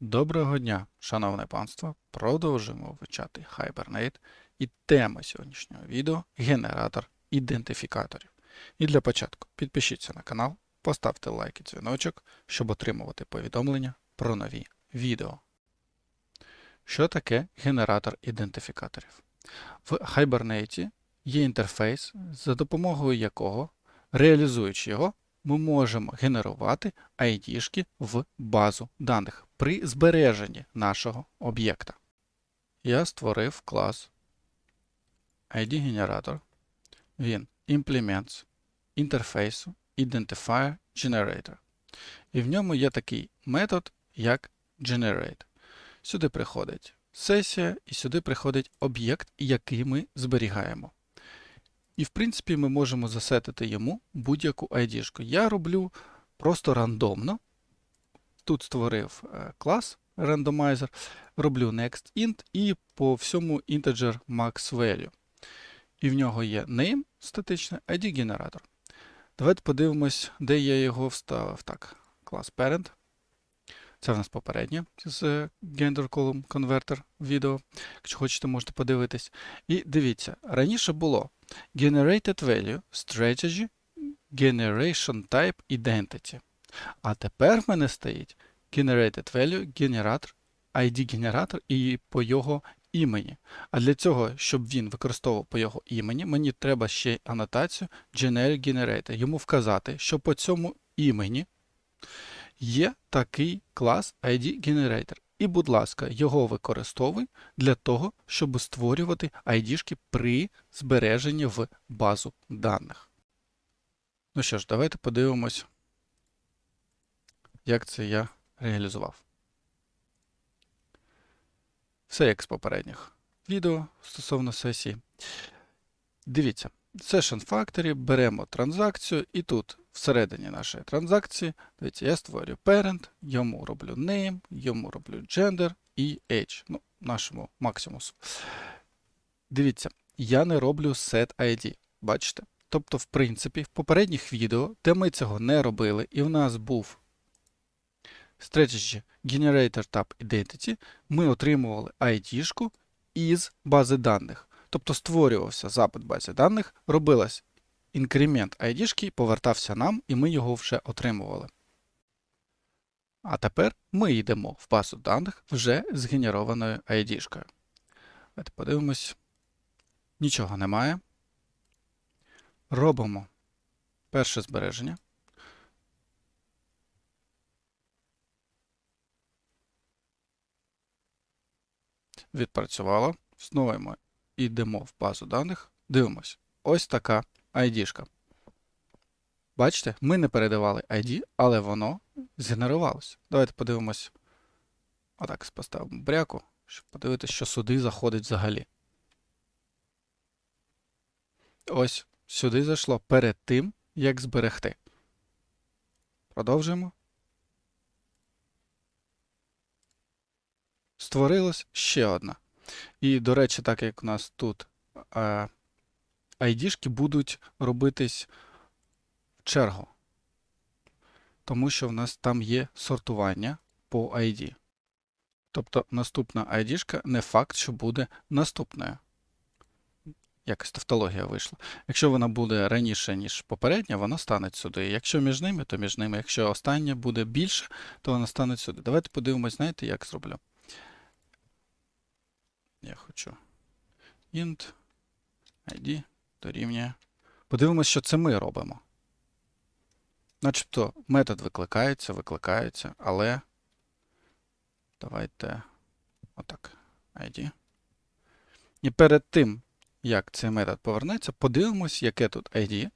Доброго дня, шановне панство! Продовжуємо вивчати Hibernate і тема сьогоднішнього відео генератор ідентифікаторів. І для початку підпишіться на канал, поставте лайк і дзвіночок, щоб отримувати повідомлення про нові відео. Що таке генератор ідентифікаторів? В Hibernate є інтерфейс, за допомогою якого, реалізуючи його, ми можемо генерувати ID-шки в базу даних при збереженні нашого об'єкта. Я створив клас ID-генератор. Він implements інтерфейсу Identifier Generator. І в ньому є такий метод, як generate. Сюди приходить сесія, і сюди приходить об'єкт, який ми зберігаємо. І, в принципі, ми можемо засетити йому будь-яку ID. Я роблю просто рандомно. Тут створив е, клас randomizer, роблю next_int і по всьому integer max value. І в нього є name статичний, ID-генератор. Давайте подивимось, де я його вставив. Так, клас parent. Це в нас попереднє з Gender Column Converter відео. Якщо хочете, можете подивитись. І дивіться, раніше було Generated Value Strategy Generation Type Identity. А тепер в мене стоїть Generated Value Generator, ID-генератор і по його імені. А для цього, щоб він використовував по його імені, мені треба ще анотацію Generic Generator. Йому вказати, що по цьому імені є такий клас ID-генератор. І, будь ласка, його використовуй для того, щоб створювати ID-шки при збереженні в базу даних. Ну що ж, давайте подивимось, як це я реалізував. Все як з попередніх відео стосовно сесії. Дивіться, Session Factory, беремо транзакцію, і тут всередині нашої транзакції, дивіться, я створюю parent, йому роблю name, йому роблю gender і age, ну, нашому максимусу. Дивіться, я не роблю set ID. Бачите? Тобто, в принципі, в попередніх відео, де ми цього не робили, і в нас був Strategy Generator Tab Identity, ми отримували ID-шку із бази даних. Тобто створювався запит бази даних, робилась інкремент ID-шки, повертався нам, і ми його вже отримували. А тепер ми йдемо в базу даних вже згенерованою ID-шкою. Давайте подивимось. Нічого немає. Робимо перше збереження. Відпрацювало. Знову йдемо в базу даних. Дивимось. Ось така ID-шка. Бачите, ми не передавали ID, але воно згенерувалося. Давайте подивимось. Отак поставимо бряку, щоб подивитися, що сюди заходить взагалі. Ось сюди зайшло перед тим, як зберегти. Продовжуємо. Створилась ще одна. І, до речі, так як у нас тут е, ID-шки будуть робитись в чергу. Тому що в нас там є сортування по ID. Тобто наступна ID-шка не факт, що буде наступною. Якось тавтологія вийшла. Якщо вона буде раніше, ніж попередня, вона стане сюди. Якщо між ними, то між ними. Якщо остання буде більше, то вона стане сюди. Давайте подивимось, знаєте, як зроблю. Я хочу int ID дорівнює. Подивимось, що це ми робимо. Начебто метод викликається, викликається, але давайте отак. ID. І перед тим, як цей метод повернеться, подивимось, яке тут ID,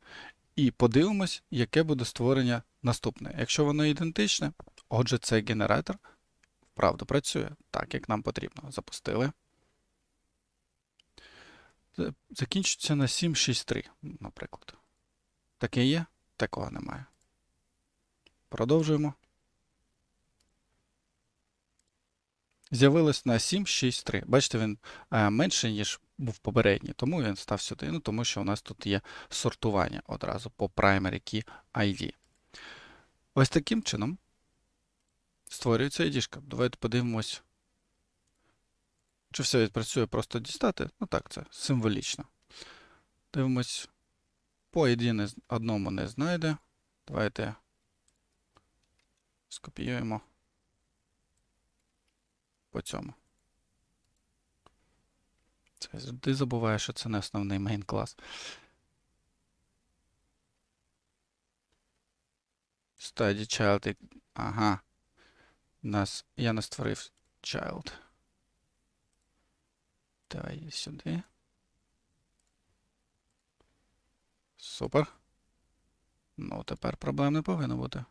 і подивимось, яке буде створення наступне. Якщо воно ідентичне, отже, цей генератор вправду працює так, як нам потрібно. Запустили. Закінчиться на 763, наприклад. Таке є, такого немає. Продовжуємо. З'явилось на 763. Бачите, він е, менший, ніж був попередній, тому він став сюди. Ну, тому що у нас тут є сортування одразу по primary key ID. Ось таким чином, створюється ID. Давайте подивимось. Чи все відпрацює просто дістати? Ну так, це символічно. Дивимось. По ID не, з- одному не знайде. Давайте скопіюємо по цьому. Це завжди забуваю, що це не основний мейн клас. Study child. Ага. Нас, я не створив child. Давай її сюди. Супер. Ну, тепер проблем не повинно бути.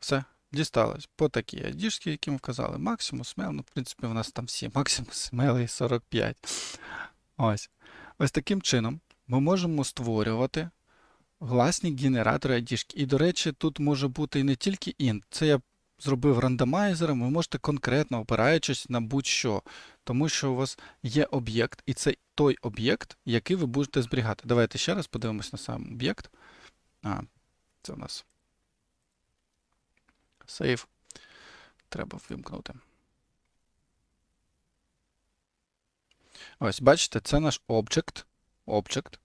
Все, дісталось. По такій ID, які ми вказали. Максимум, смел, ну, в принципі, у нас там всі. Максимум смел і 45. Ось. Ось таким чином ми можемо створювати власні генератори ID. І, до речі, тут може бути і не тільки int. Це я зробив рандомайзером, ви можете конкретно опираючись на будь-що. Тому що у вас є об'єкт, і це той об'єкт, який ви будете зберігати. Давайте ще раз подивимось на сам об'єкт. А, це у нас сейф. Треба вимкнути. Ось, бачите, це наш object. object.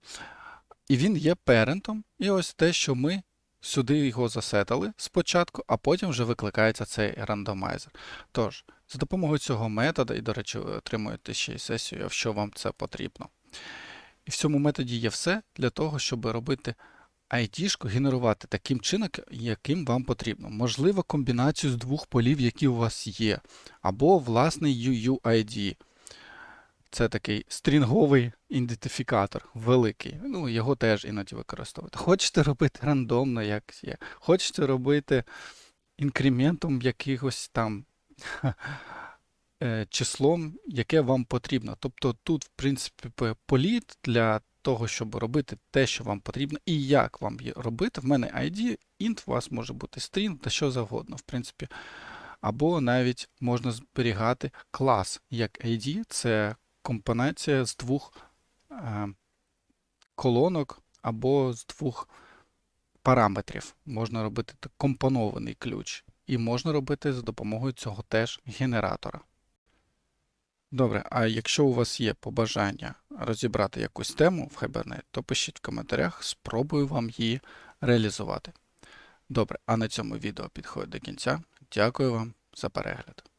І він є парентом. І ось те, що ми сюди його засетали спочатку, а потім вже викликається цей рандомайзер. Тож, за допомогою цього методу, і, до речі, ви отримуєте ще й сесію, якщо вам це потрібно. І в цьому методі є все для того, щоб робити ID-шку, генерувати таким чином, яким вам потрібно. Можливо, комбінацію з двох полів, які у вас є, або власний UUID. Це такий стрінговий ідентифікатор, великий. Ну, його теж іноді використовуєте. Хочете робити рандомно, як є. Хочете робити інкрементом якихось там е, числом, яке вам потрібно. Тобто тут, в принципі, політ для того, щоб робити те, що вам потрібно, і як вам робити. В мене ID, int, у вас може бути string та що завгодно, в принципі. Або навіть можна зберігати клас як ID, це компоненція з двох е, колонок або з двох параметрів. Можна робити компонований ключ. І можна робити за допомогою цього теж генератора. Добре, а якщо у вас є побажання розібрати якусь тему в Hibernate, то пишіть в коментарях, спробую вам її реалізувати. Добре, а на цьому відео підходить до кінця. Дякую вам за перегляд.